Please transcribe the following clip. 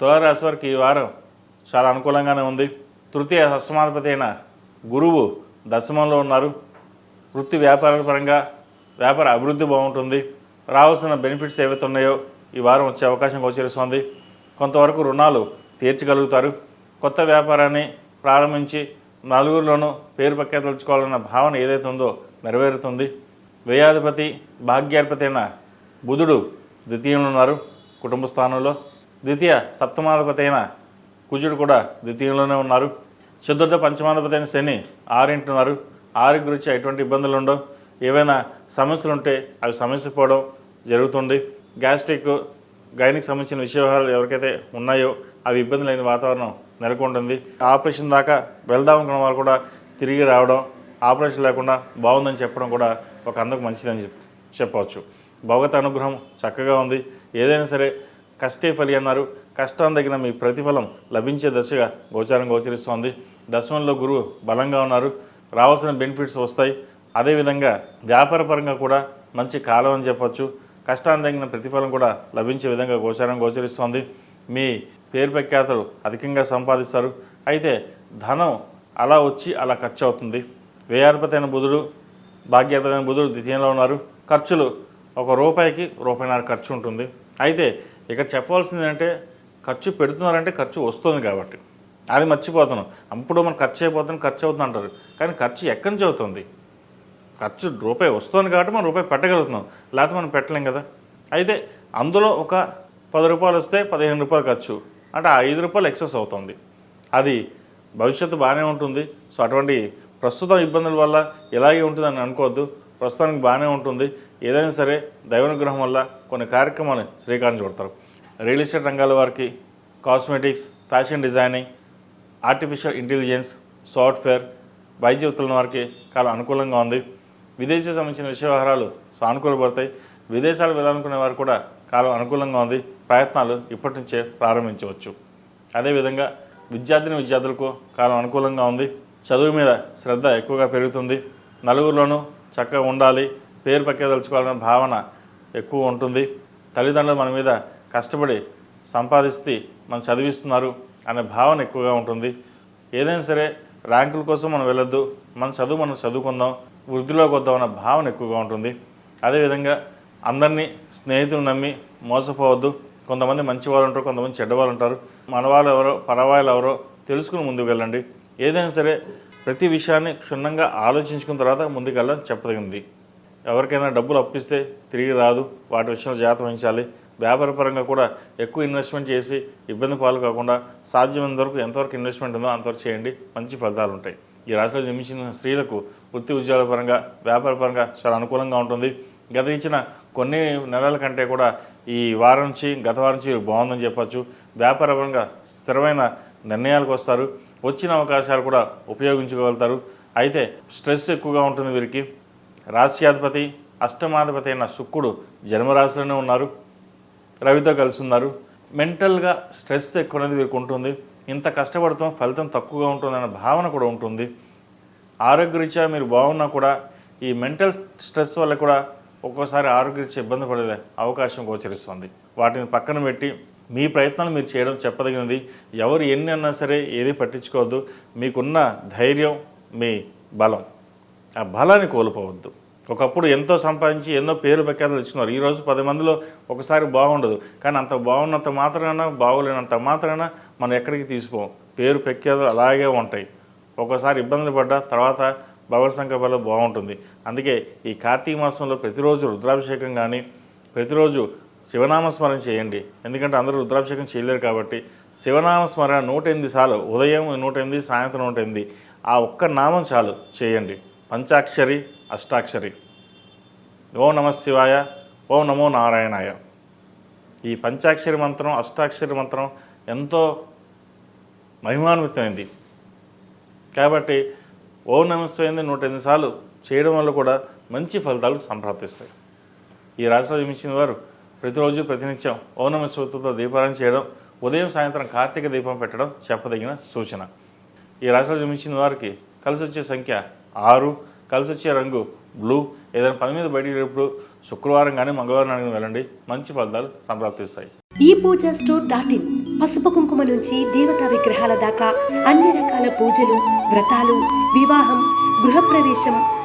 తులారాశి వారికి ఈ వారం చాలా అనుకూలంగానే ఉంది. తృతీయ హస్తమాధిపతి అయిన గురువు దశమంలో ఉన్నారు. వృత్తి వ్యాపారాల పరంగా వ్యాపార అభివృద్ధి బాగుంటుంది. రావాల్సిన బెనిఫిట్స్ ఏవైతే ఉన్నాయో ఈ వారం వచ్చే అవకాశం గోచరిస్తోంది. కొంతవరకు రుణాలు తీర్చగలుగుతారు. కొత్త వ్యాపారాన్ని ప్రారంభించి నలుగురిలోనూ పేరు తలుచుకోవాలన్న భావన ఏదైతే ఉందో నెరవేరుతుంది. వ్యయాధిపతి భాగ్యాధిపతి అయిన బుధుడు ద్వితీయంలో ఉన్నారు. కుటుంబ స్థానంలో ద్వితీయ సప్తమాధిపతైన కుజుడు కూడా ద్వితీయంలోనే ఉన్నారు. చతుర్థ పంచమాధిపతి అయిన శని ఆరింటి ఉన్నారు గురించి ఎటువంటి ఇబ్బందులు ఉండవు ఏవైనా సమస్యలు ఉంటే అవి సమస్య పోవడం జరుగుతుంది. గ్యాస్ట్రిక్ గైనికి సంబంధించిన విషయాలు ఎవరికైతే ఉన్నాయో అవి ఇబ్బంది లేని వాతావరణం నెలకొంటుంది. ఆపరేషన్ దాకా వెళ్దాం అనుకున్న వారు కూడా తిరిగి రావడం ఆపరేషన్ లేకుండా బాగుందని చెప్పడం కూడా ఒక అందుకు మంచిదని చెప్ చెప్పవచ్చు. భగవత్ అనుగ్రహం చక్కగా ఉంది. ఏదైనా సరే కష్టే ఫలి అన్నారు. కష్టం తగిన మీ ప్రతిఫలం లభించే దశగా గోచారం గోచరిస్తోంది. దశమంలో గురువు బలంగా ఉన్నారు. రావాల్సిన బెనిఫిట్స్ వస్తాయి. అదేవిధంగా వ్యాపారపరంగా కూడా మంచి కాలం అని చెప్పొచ్చు. కష్టాన్ని తగిన ప్రతిఫలం కూడా లభించే విధంగా గోచారం గోచరిస్తోంది. మీ పేరు ప్రఖ్యాతలు అధికంగా సంపాదిస్తారు. అయితే ధనం అలా వచ్చి అలా ఖర్చు అవుతుంది వ్యయాధిపతి అయిన బుధుడు భాగ్యాధిపతి అయిన బుధుడు ద్వితీయంలో ఉన్నారు. ఖర్చులు ఒక రూపాయికి రూపాయిన్నర ఖర్చు ఉంటుంది. అయితే ఇక్కడ చెప్పవలసింది ఏంటంటే ఖర్చు పెడుతున్నారంటే ఖర్చు వస్తుంది కాబట్టి. అది మర్చిపోతున్నాం. అప్పుడు మనం ఖర్చు అయిపోతుంది ఖర్చు అవుతుంది అంటారు. కానీ ఖర్చు ఎక్కడి నుంచి అవుతుంది? ఖర్చు రూపాయి వస్తుంది కాబట్టి మనం రూపాయి పెట్టగలుగుతున్నాం. లేకపోతే మనం పెట్టలేం కదా. అయితే అందులో ఒక పది రూపాయలు వస్తే పదిహేను రూపాయలు ఖర్చు. అంటే ఆ ఐదు రూపాయలు ఎక్సెస్ అవుతుంది. అది భవిష్యత్తు బాగానే ఉంటుంది. సో అటువంటి ప్రస్తుతం ఇబ్బందుల వల్ల ఇలాగే ఉంటుందని అనుకోవద్దు. ప్రస్తుతానికి బాగానే ఉంటుంది. ఏదైనా సరే దైవానుగ్రహం వల్ల కొన్ని కార్యక్రమాలు శ్రీకారం చుడతారు. రియల్ ఎస్టేట్ రంగాల వారికి cosmetics fashion designing artificial intelligence software వైద్య వారికి చాలా అనుకూలంగా ఉంది. విదేశీ సంబంధించిన విషయ వ్యవహారాలు సానుకూలపడతాయి విదేశాలు వెళ్ళాలనుకునే వారు కూడా కాలం అనుకూలంగా ఉంది. ప్రయత్నాలు ఇప్పటి నుంచే ప్రారంభించవచ్చు. అదేవిధంగా విద్యార్థిని విద్యార్థులకు కాలం అనుకూలంగా ఉంది. చదువు మీద శ్రద్ధ ఎక్కువగా పెరుగుతుంది. నలుగురిలోనూ చక్కగా ఉండాలి. పేరు పక్కేదలుచుకోవాలనే భావన ఎక్కువ ఉంటుంది. తల్లిదండ్రులు మన మీద కష్టపడి సంపాదిస్తే మనం చదివిస్తున్నారు అనే భావన ఎక్కువగా ఉంటుంది. ఏదైనా సరే ర్యాంకుల కోసం మనం వెళ్ళొద్దు. మన చదువు మనం చదువుకుందాం. వృద్ధిలోకి వద్దాం అన్న భావన ఎక్కువగా ఉంటుంది. అదేవిధంగా అందరినీ స్నేహితులు నమ్మి మోసపోవద్దు. కొంతమంది మంచి వాళ్ళు ఉంటారు కొంతమంది చెడ్డవాళ్ళు ఉంటారు. మన వాళ్ళు ఎవరో పరవాళ్ళు ఎవరో తెలుసుకుని ముందుకు వెళ్ళండి. ఏదైనా సరే ప్రతి విషయాన్ని క్షుణ్ణంగా ఆలోచించుకున్న తర్వాత ముందుకెళ్ళడం చెప్పదగింది. ఎవరికైనా డబ్బులు అప్పిస్తే తిరిగి రాదు వాటి విషయంలో జాగ్రత్త వహించాలి. వ్యాపారపరంగా కూడా ఎక్కువ ఇన్వెస్ట్మెంట్ చేసి ఇబ్బంది పాలు కాకుండా సాధ్యమైనంత వరకు ఎంతవరకు ఇన్వెస్ట్మెంట్ ఉందో అంతవరకు చేయండి. మంచి ఫలితాలు ఉంటాయి. ఈ రాశిలో జన్మించిన స్త్రీలకు వృత్తి ఉద్యోగాల పరంగా వ్యాపార పరంగా చాలా అనుకూలంగా ఉంటుంది. గత ఇచ్చిన కొన్ని నెలల కంటే కూడా ఈ వారం నుంచి గత వారం నుంచి బాగుందని చెప్పచ్చు. వ్యాపారపరంగా స్థిరమైన నిర్ణయాలకు వస్తారు. వచ్చిన అవకాశాలు కూడా ఉపయోగించుకోగలుగుతారు. అయితే స్ట్రెస్ ఎక్కువగా ఉంటుంది వీరికి. రాశ్యాధిపతి అష్టమాధిపతి అయిన శుక్రుడు జన్మరాశిలోనే ఉన్నారు. రవితో కలిసి ఉన్నారు. మెంటల్గా స్ట్రెస్ ఎక్కువ అనేది వీరికి ఉంటుంది. ఇంత కష్టపడతాం ఫలితం తక్కువగా ఉంటుందన్న భావన కూడా ఉంటుంది. ఆరోగ్యరీత్యా మీరు బాగున్నా కూడా ఈ మెంటల్ స్ట్రెస్ వల్ల కూడా ఒక్కోసారి ఆరోగ్యరీత్యా ఇబ్బంది పడే అవకాశం గోచరిస్తుంది. వాటిని పక్కన పెట్టి మీ ప్రయత్నాలు మీరు చేయడం చెప్పదగినది. ఎవరు ఎన్ని అన్నా సరే ఏది పట్టించుకోవద్దు. మీకున్న ధైర్యం మీ బలం. ఆ బలాన్ని కోల్పోవద్దు. ఒకప్పుడు ఎంతో సంపాదించి ఎన్నో పేరు ప్రఖ్యాతలు ఇచ్చినారు ఈరోజు పది మందిలో ఒకసారి బాగుండదు. కానీ అంత బాగున్నంత మాత్రాన బాగోలేనంత మాత్రాన మనం ఎక్కడికి తీసుకోం పేరు ప్రఖ్యాతలు అలాగే ఉంటాయి. ఒకసారి ఇబ్బందులు పడ్డా తర్వాత భగవత్ సంకల్పంలో బాగుంటుంది. అందుకే ఈ కార్తీక మాసంలో ప్రతిరోజు రుద్రాభిషేకం కానీ ప్రతిరోజు శివనామ స్మరణ చేయండి. ఎందుకంటే అందరూ రుద్రాభిషేకం చేయలేరు కాబట్టి శివనామ స్మరణ నూట ఎనిమిది సార్లు ఉదయం నూట ఎనిమిది సాయంత్రం నూట ఎనిమిది ఆ ఒక్క నామం చాలు చేయండి. పంచాక్షరి అష్టాక్షరి. ఓం నమ శివాయ ఓం నమో నారాయణాయ. ఈ పంచాక్షరి మంత్రం అష్టాక్షరి మంత్రం ఎంతో మహిమాన్వితమైంది. కాబట్టి ఓం నమస్వైంది నూట ఎనిమిది సార్లు చేయడం వల్ల కూడా మంచి ఫలితాలు సంప్రాప్తిస్తాయి. ఈ రాశిలో జన్మించిన వారు ప్రతిరోజు ప్రతినిత్యం ఓనమ నమస్వతితో దీపారాయణ చేయడం ఉదయం సాయంత్రం కార్తీక దీపం పెట్టడం చెప్పదగిన సూచన. ఈ రాశిలో జన్మించిన వారికి కలిసి వచ్చే సంఖ్య ఆరు కలిసి వచ్చే రంగు బ్లూ. ఏదైనా పని మీద బయటికి వెళ్ళినప్పుడు శుక్రవారం కానీ మంగళవారం కానీ వెళ్ళండి. మంచి ఫలితాలు సంప్రాప్తిస్తాయి. ఈ పూజ స్టోర్ డాట్ ఇన్ పసుపు కుంకుమ నుంచి దేవతా విగ్రహాల దాకా అన్ని రకాల పూజలు వ్రతాలు వివాహం గృహప్రవేశం